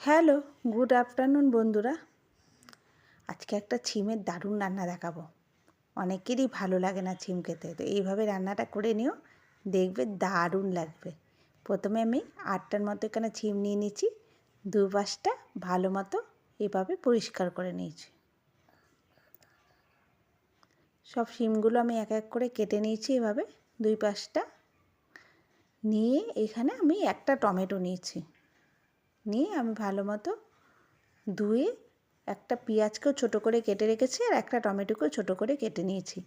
Hello, good afternoon বন্ধুরা। আজকে একটা ছিমের দারুণ রান্না দেখাবো। অনেকেরই ভালো লাগে না ছিম খেতে, তো এইভাবে রান্নাটা করে নিও, দেখবে দারুণ লাগবে। প্রথমে আমি আটটার মতো এখানে ছিম নিয়ে নিচ্ছি দু পাশটা ভালো মতো এভাবে পরিষ্কার করে নিয়েছি। সব শিমগুলো আমি এক এক করে কেটে নিয়েছি এভাবে, দুই পাশটা। নিয়ে এখানে আমি একটা টমেটো নিয়েছি। নিয়ে আমি ভালো মতো ধুয়ে একটা পেঁয়াজকেও ছোটো করে কেটে রেখেছি আর একটা টমেটোকেও ছোটো করে কেটে নিয়েছি।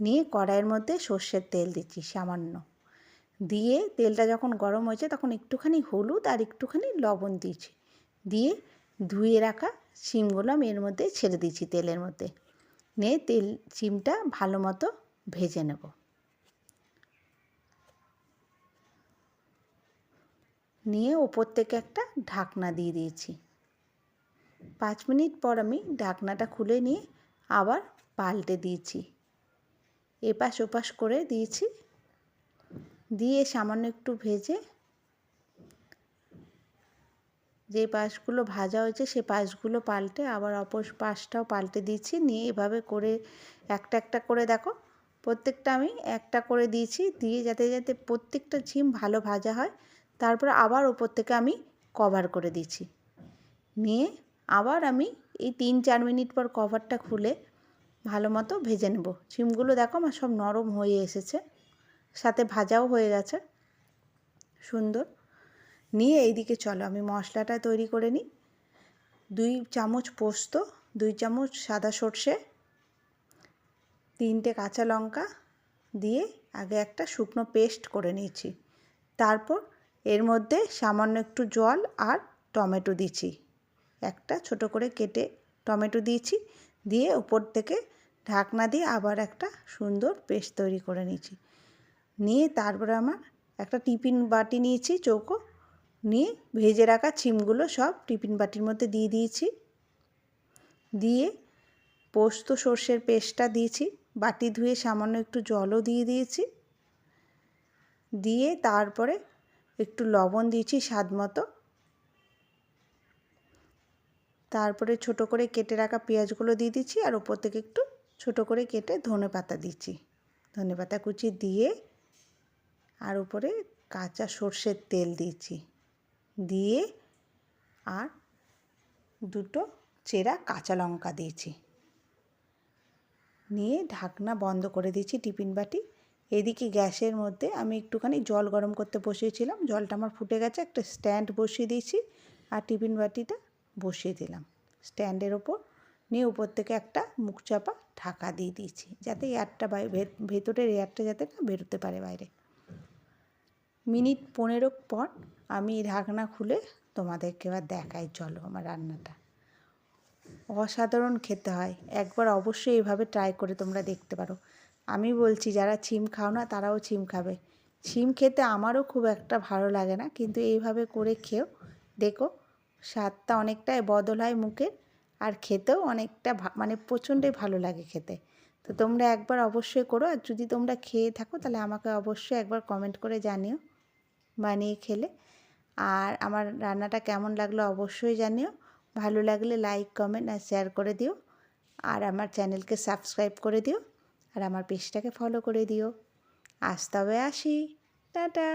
নিয়ে কড়াইয়ের মধ্যে সর্ষের তেল দিচ্ছি সামান্য। দিয়ে তেলটা যখন গরম হয়েছে তখন একটুখানি হলুদ আর একটুখানি লবণ দিয়েছি। দিয়ে ধুয়ে রাখা শিমগুলো আমি এর মধ্যে ছেড়ে দিচ্ছি তেলের মধ্যে। নিয়ে তেল, শিমটা ভালো মতো ভেজে নেব। নিয়ে ওপর থেকে একটা ঢাকনা দিয়ে দিয়েছি। পাঁচ মিনিট পর আমি ঢাকনাটা খুলে নিয়ে আবার পাল্টে দিয়েছি। এপাশ ওপাশ করে দিয়েছি। দিয়ে সামান্য একটু ভেজে যে পাশগুলো ভাজা হয়েছে সে পাশগুলো পাল্টে আবার অপর পাশটাও পাল্টে দিয়েছি। নিয়ে এভাবে করে একটা একটা করে দেখো, প্রত্যেকটা আমি একটা করে দিয়েছি। দিয়ে যাতে যাতে প্রত্যেকটা ঝিম ভালো ভাজা হয় তারপর আবার ওপর থেকে আমি কভার করে দিচ্ছি নিয়ে আবার আমি এই তিন চার মিনিট পর কভারটা খুলে ভালো মতো ভেজে নেব। সিমগুলো দেখো আমার সব নরম হয়ে এসেছে, সাথে ভাজাও হয়ে গেছে, সুন্দর। নিয়ে এইদিকে চলো, আমি মশলাটা তৈরি করে নিই। দুই চামচ পোস্ত, দুই চামচ সাদা সর্ষে, তিনটে কাঁচা লঙ্কা দিয়ে আগে একটা শুকনো পেস্ট করে নিয়েছি। তারপর এর মধ্যে সামান্য একটু জল আর টমেটো দিচ্ছি। একটা ছোট করে কেটে টমেটো দিয়েছি, দিয়ে উপর থেকে ঢাকনা দিয়ে আবার একটা সুন্দর পেস্ট তৈরি করে নিয়েছি। নিয়ে তারপরে আমার একটা টিফিন বাটি নিয়েছি, চৌকো। নিয়ে ভেজে রাখা ছিমগুলো সব টিফিন বাটির মধ্যে দিয়ে দিয়েছি। দিয়ে পোস্ত সর্ষের পেস্টটা দিয়েছি, বাটি ধুয়ে সামান্য একটু জলও দিয়ে দিয়েছি। দিয়ে তারপরে একটু লবণ দিয়েছি স্বাদ মতো। তারপরে ছোট করে কেটে রাখা পেঁয়াজগুলো দিয়ে দিচ্ছি আর ওপর থেকে একটু ছোট করে কেটে ধনে পাতা দিচ্ছি। ধনে পাতা কুচি দিয়ে আর উপরে কাঁচা সর্ষের তেল দিচ্ছি। দিয়ে আর দুটো চেরা কাঁচা লঙ্কা দিয়েছি। নিয়ে ঢাকনা বন্ধ করে দিয়েছি টিফিন বাটি। এদিকে গ্যাসের মধ্যে আমি একটুখানি জল গরম করতে বসিয়েছিলাম। জলটা আমার ফুটে গেছে, একটা স্ট্যান্ড বসিয়ে দিয়েছি আর টিফিন বাটিটা বসিয়ে দিলাম। স্ট্যান্ডের ওপর নিয়ে উপর থেকে একটা মুখ চাপা ঢাকা দিয়ে দিয়েছি, যাতে এয়ারটা ভেতরের এয়ারটা যাতে না বেরোতে পারে বাইরে। মিনিট পনেরো পর আমি ঢাকনা খুলে তোমাদেরকে এবার দেখাই, চলো আমার রান্নাটা। অসাধারণ খেতে হয়, একবার অবশ্যই এভাবে ট্রাই করে তোমরা দেখতে পারো। আমি বলছি, যারা ছিম খাও না, তারাও ছিম খাবে। ছিম খেতে আমারও খুব একটা ভালো লাগে না, কিন্তু এইভাবে করে খেও। দেখো, স্বাদটা অনেকটাই বদল হয় মুখের, আর খেতেও অনেকটা মানে প্রচণ্ডই ভালো লাগে খেতে। তো তোমরা একবার অবশ্যই করো, আর যদি তোমরা খেয়ে থাকো, তাহলে আমাকে অবশ্যই একবার কমেন্ট করে জানিও, বানিয়ে খেলে। আর আমার রান্নাটা কেমন লাগল অবশ্যই জানিও, ভালো লাগলে লাইক কমেন্ট আর শেয়ার করে দিও। আর আমার চ্যানেলকে সাবস্ক্রাইব করে দিও। আর আমার পেজটাকে ফলো করে দিও। আসতে হবে আসি। টাটা।